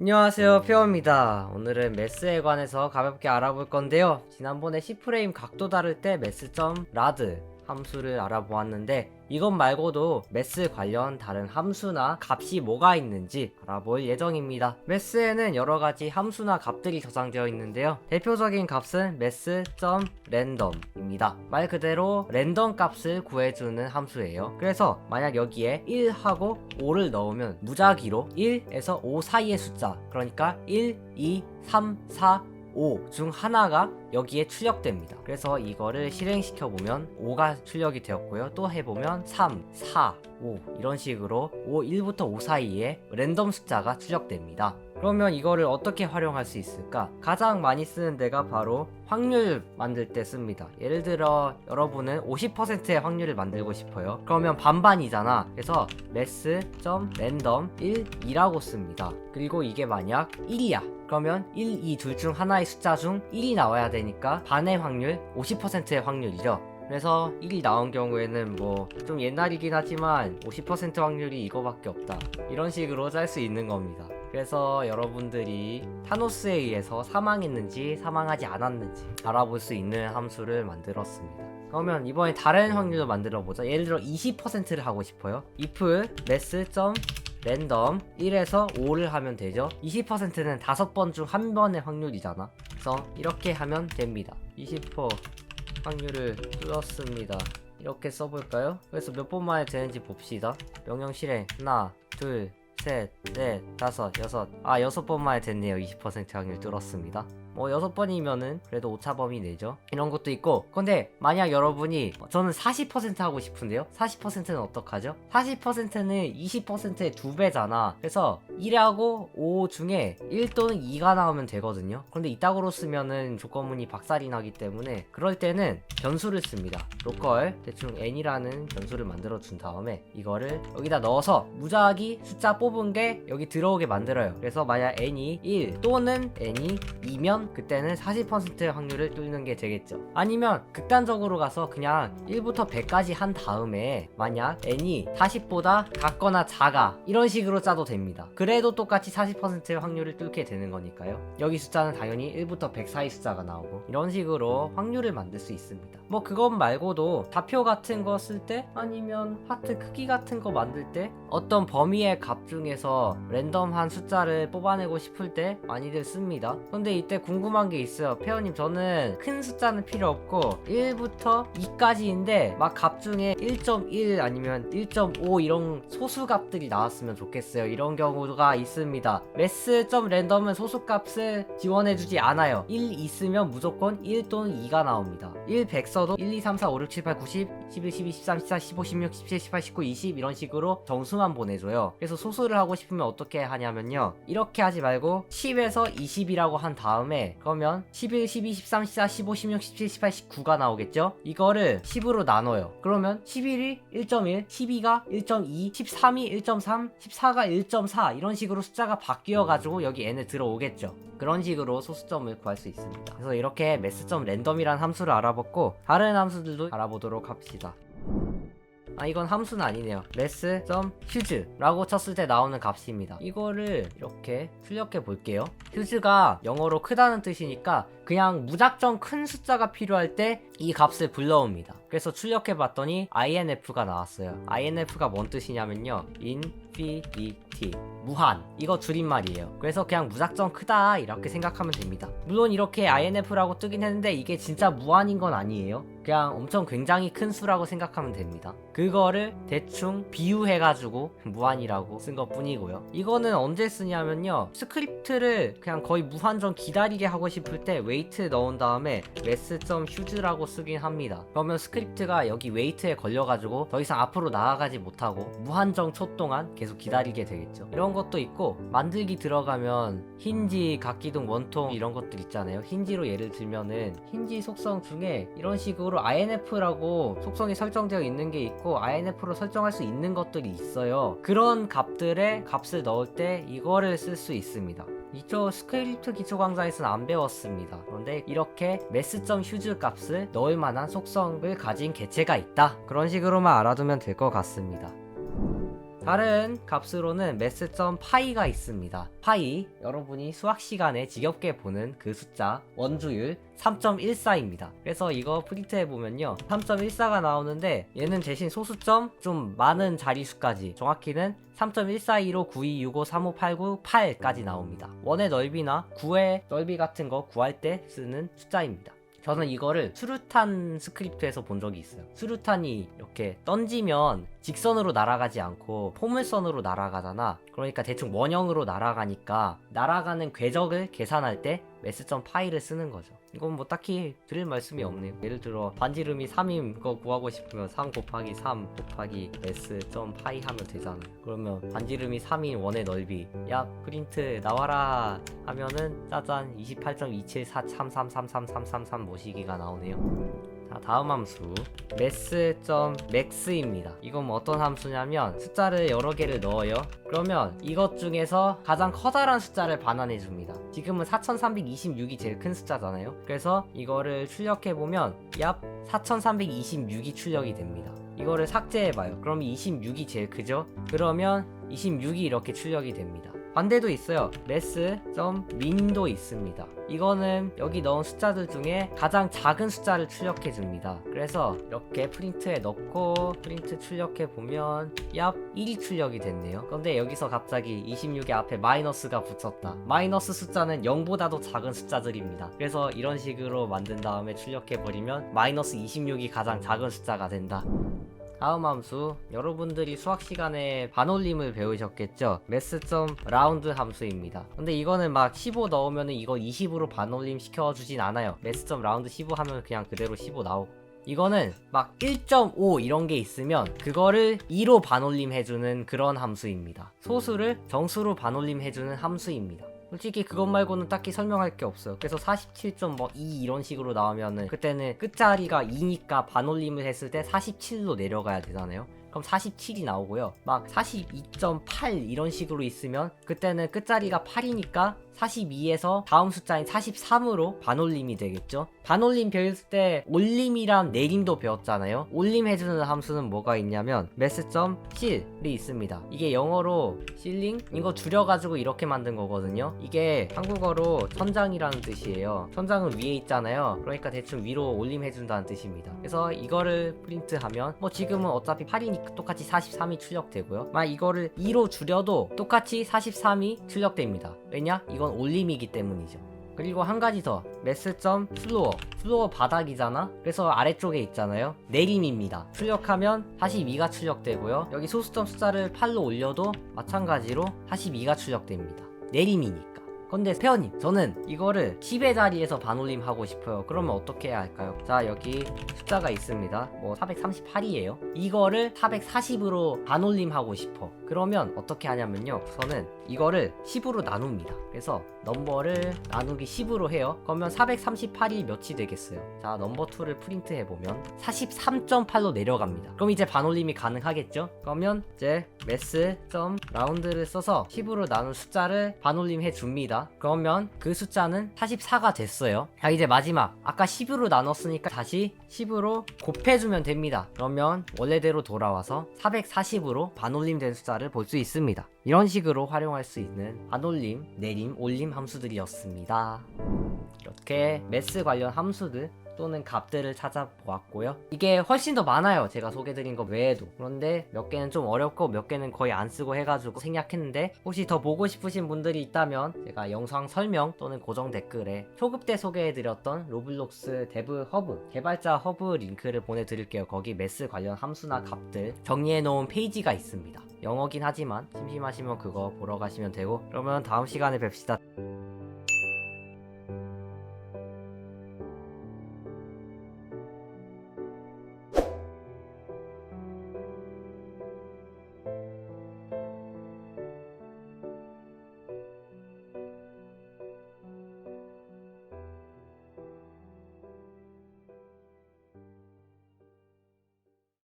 안녕하세요 페어입니다. 오늘은 매스에 관해서 가볍게 알아볼 건데요. 지난번에 C프레임 각도 다를 때 매스점 라드 함수를 알아보았는데 이것 말고도 매스 관련 다른 함수나 값이 뭐가 있는지 알아볼 예정입니다. 매스에는 여러 가지 함수나 값들이 저장되어 있는데요. 대표적인 값은 매스.랜덤입니다. 말 그대로 랜덤 값을 구해주는 함수예요. 그래서 만약 여기에 1하고 5를 넣으면 무작위로 1에서 5 사이의 숫자 그러니까 1, 2, 3, 4, 5 중 하나가 여기에 출력됩니다. 그래서 이거를 실행시켜 보면 5가 출력이 되었고요. 또 해보면 3, 4, 5 이런 식으로 5, 1부터 5 사이에 랜덤 숫자가 출력됩니다. 그러면 이거를 어떻게 활용할 수 있을까? 가장 많이 쓰는 데가 바로 확률 만들 때 씁니다. 예를 들어 여러분은 50%의 확률을 만들고 싶어요. 그러면 반반이잖아. 그래서 mass.random 1, 2라고 씁니다. 그리고 이게 만약 1이야. 그러면 1, 2 둘 중 하나의 숫자 중 1이 나와야 되니까 반의 확률 50%의 확률이죠. 그래서 1이 나온 경우에는 뭐 좀 옛날이긴 하지만 50% 확률이 이거밖에 없다. 이런 식으로 짤 수 있는 겁니다. 그래서 여러분들이 타노스에 의해서 사망했는지 사망하지 않았는지 알아볼 수 있는 함수를 만들었습니다. 그러면 이번에 다른 확률도 만들어 보자. 예를 들어 20%를 하고 싶어요. if mass. 랜덤 1에서 5를 하면 되죠. 20%는 5번 중 한 번의 확률이잖아. 그래서 이렇게 하면 됩니다. 20% 확률을 뚫었습니다. 이렇게 써볼까요? 그래서 몇 번 만에 되는지 봅시다. 명령 실행 하나 둘 셋, 넷, 다섯, 여섯. 아 여섯 번 만에 됐네요. 20% 확률 뚫었습니다 뭐 여섯 번이면은 그래도 오차범위 내죠. 이런 것도 있고 근데 만약 여러분이 저는 40% 하고 싶은데요? 40%는 어떡하죠? 40%는 20%의 두 배잖아. 그래서 1하고 5 중에 1 또는 2가 나오면 되거든요. 그런데 이따구로 쓰면은 조건문이 박살이 나기 때문에 그럴 때는 변수를 씁니다. 로컬 대충 n이라는 변수를 만들어 준 다음에 이거를 여기다 넣어서 무작위 숫자 뽑은 게 여기 들어오게 만들어요. 그래서 만약 n이 1 또는 n이 2면 그때는 40%의 확률을 뚫는 게 되겠죠. 아니면 극단적으로 가서 그냥 1부터 100까지 한 다음에 만약 n이 40보다 같거나 작아 이런 식으로 짜도 됩니다. 그래도 똑같이 40%의 확률을 뚫게 되는 거니까요. 여기 숫자는 당연히 1부터 100 사이 숫자가 나오고 이런 식으로 확률을 만들 수 있습니다. 뭐 그것 말고도 좌표 같은 거 쓸 때 아니면 하트 크기 같은 거 만들 때 어떤 범위의 값 중에서 랜덤한 숫자를 뽑아내고 싶을 때 많이들 씁니다. 근데 이때 궁 금한 게 있어요. 페어님 저는 큰 숫자는 필요 없고 1부터 2까지인데 막 값 중에 1.1 아니면 1.5 이런 소수 값들이 나왔으면 좋겠어요. 이런 경우가 있습니다. 매스.랜덤은 소수 값을 지원해주지 않아요. 1 있으면 무조건 1 또는 2가 나옵니다. 1 100 써도 1, 2, 3, 4, 5, 6, 7, 8, 90, 11, 12, 13, 14, 15, 16, 17, 18, 19, 20 이런 식으로 정수만 보내줘요. 그래서 소수를 하고 싶으면 어떻게 하냐면요. 이렇게 하지 말고 10에서 20이라고 한 다음에 그러면 11, 12, 13, 14, 15, 16, 17, 18, 19가 나오겠죠? 이거를 10으로 나눠요. 그러면 11이 1.1, 12가 1.2, 13이 1.3, 14가 1.4 이런 식으로 숫자가 바뀌어가지고 여기 n에 들어오겠죠. 그런 식으로 소수점을 구할 수 있습니다. 그래서 이렇게 매스점 랜덤이란 함수를 알아봤고 다른 함수들도 알아보도록 합시다. 아 이건 함수는 아니네요. mass.huge라고 쳤을 때 나오는 값입니다. 이거를 이렇게 출력해 볼게요. huge가 영어로 크다는 뜻이니까 그냥 무작정 큰 숫자가 필요할 때 이 값을 불러옵니다. 그래서 출력해 봤더니 inf가 나왔어요. Inf가 뭔 뜻이냐면요. Infinity. 무한. 이거 줄임말이에요. 그래서 그냥 무작정 크다 이렇게 생각하면 됩니다. 물론 이렇게 inf라고 뜨긴 했는데 이게 진짜 무한인 건 아니에요. 그냥 엄청 굉장히 큰 수라고 생각하면 됩니다. 그거를 대충 비유해가지고 무한이라고 쓴 것 뿐이고요. 이거는 언제 쓰냐면요. 스크립트를 그냥 거의 무한정 기다리게 하고 싶을 때 웨이트 넣은 다음에 mass.huge라고 쓰긴 합니다. 그러면 스크립트가 여기 웨이트에 걸려가지고 더 이상 앞으로 나아가지 못하고 무한정 초 동안 계속 기다리게 되겠죠. 이런 것도 있고 만들기 들어가면 힌지, 각기둥, 원통 이런 것들 있잖아요. 힌지로 예를 들면은 힌지 속성 중에 이런 식으로 INF라고 속성이 설정되어 있는 게 있고 INF로 설정할 수 있는 것들이 있어요. 그런 값들의 값을 넣을 때 이거를 쓸 수 있습니다 이쪽 스크립트 기초 강좌에서는 안 배웠습니다. 그런데 이렇게 mass.huge 값을 넣을 만한 속성을 가진 개체가 있다. 그런 식으로만 알아두면 될 것 같습니다. 다른 값으로는 매스.파이가 있습니다. 파이 여러분이 수학 시간에 지겹게 보는 그 숫자 원주율 3.14입니다. 그래서 이거 프린트해 보면요. 3.14가 나오는데 얘는 대신 소수점 좀 많은 자리수까지 정확히는 3.142로 9265 3589 8까지 나옵니다. 원의 넓이나 구의 넓이 같은 거 구할 때 쓰는 숫자입니다. 저는 이거를 수류탄 스크립트에서 본 적이 있어요. 수류탄이 이렇게 던지면 직선으로 날아가지 않고 포물선으로 날아가잖아. 그러니까 대충 원형으로 날아가니까 날아가는 궤적을 계산할 때 매스점 파이를 쓰는 거죠. 이건 뭐 딱히 드릴 말씀이 없네요. 예를 들어 반지름이 3인 그거 구하고 싶으면 3 곱하기 3 곱하기 파이 하면 되잖아요. 그러면 반지름이 3인 원의 넓이 야 프린트 나와라 하면은 짜잔 28.274333333 모시기가 나오네요. 자 다음 함수. mass.max입니다. 이건 뭐 어떤 함수냐면 숫자를 여러 개를 넣어요. 그러면 이것 중에서 가장 커다란 숫자를 반환해 줍니다. 지금은 4326이 제일 큰 숫자잖아요. 그래서 이거를 출력해 보면 얍 4326이 출력이 됩니다. 이거를 삭제해 봐요. 그럼 26이 제일 크죠? 그러면 26이 이렇게 출력이 됩니다 반대도 있어요. mass.min도 있습니다. 이거는 여기 넣은 숫자들 중에 가장 작은 숫자를 출력해 줍니다. 그래서 이렇게 프린트에 넣고 프린트 출력해 보면 얍 1이 출력이 됐네요. 그런데 여기서 갑자기 26의 앞에 마이너스가 붙었다. 마이너스 숫자는 0보다도 작은 숫자들입니다. 그래서 이런 식으로 만든 다음에 출력해 버리면 마이너스 26이 가장 작은 숫자가 된다. 다음 함수 여러분들이 수학 시간에 반올림을 배우셨겠죠? 매스.점 라운드 함수입니다. 근데 이거는 막 15 넣으면 이거 20으로 반올림 시켜주진 않아요. 매스.점 라운드 15 하면 그냥 그대로 15 나오고 이거는 막 1.5 이런 게 있으면 그거를 2로 반올림 해주는 그런 함수입니다. 소수를 정수로 반올림 해주는 함수입니다 솔직히 그것 말고는 딱히 설명할 게 없어요. 그래서 47.2 이런 식으로 나오면은 그때는 끝자리가 2니까 반올림을 했을 때 47로 내려가야 되잖아요. 그럼 47이 나오고요. 막 42.8 이런 식으로 있으면 그때는 끝자리가 8이니까 42에서 다음 숫자인 43으로 반올림이 되겠죠. 반올림 배울 때 올림이랑 내림도 배웠잖아요. 올림 해주는 함수는 뭐가 있냐면 mass.cill이 있습니다. 이게 영어로 실링 이거 줄여가지고 이렇게 만든 거거든요. 이게 한국어로 천장이라는 뜻이에요. 천장은 위에 있잖아요. 그러니까 대충 위로 올림 해준다는 뜻입니다. 그래서 이거를 프린트하면 뭐 지금은 어차피 8이니까 똑같이 43이 출력되고요. 막 이거를 2로 줄여도 똑같이 43이 출력됩니다. 왜냐? 이건 올림이기 때문이죠. 그리고 한 가지 더. 매스.점 플로어. 플로어 바닥이잖아? 그래서 아래쪽에 있잖아요. 내림입니다. 출력하면 42가 출력되고요. 여기 소수점 숫자를 8로 올려도 마찬가지로 42가 출력됩니다. 내림이니까 근데 페어님 저는 이거를 10의 자리에서 반올림 하고 싶어요. 그러면 어떻게 해야 할까요? 자 여기 숫자가 있습니다. 뭐 438이에요. 이거를 440으로 반올림 하고 싶어. 그러면 어떻게 하냐면요. 우선은 이거를 10으로 나눕니다. 그래서 넘버를 나누기 10으로 해요. 그러면 438이 몇이 되겠어요? 자 넘버 2를 프린트 해보면 43.8로 내려갑니다. 그럼 이제 반올림이 가능하겠죠? 그러면 이제 매스.점 라운드를 써서 10으로 나눈 숫자를 반올림 해줍 니다. 그러면 그 숫자는 44가 됐어요. 자 이제 마지막. 아까 10으로 나눴으니까 다시 10으로 곱해주면 됩니다. 그러면 원래대로 돌아와서 440으로 반올림 된 숫자를 볼 수 있습니다. 이런 식으로 활용할 수 있는 반올림, 내림, 올림 함수들이었습니다. 이렇게 매스 관련 함수들 또는 값들을 찾아보았고요. 이게 훨씬 더 많아요. 제가 소개드린 것 외에도. 그런데 몇 개는 좀 어렵고 몇 개는 거의 안 쓰고 해가지고 생략했는데 혹시 더 보고 싶으신 분들이 있다면 제가 영상 설명 또는 고정 댓글에 초급 때 소개해드렸던 로블록스 데브 허브 개발자 허브 링크를 보내드릴게요. 거기 매스 관련 함수나 값들 정리해놓은 페이지가 있습니다. 영어긴 하지만 심심하시면 그거 보러 가시면 되고 그러면 다음 시간에 뵙시다.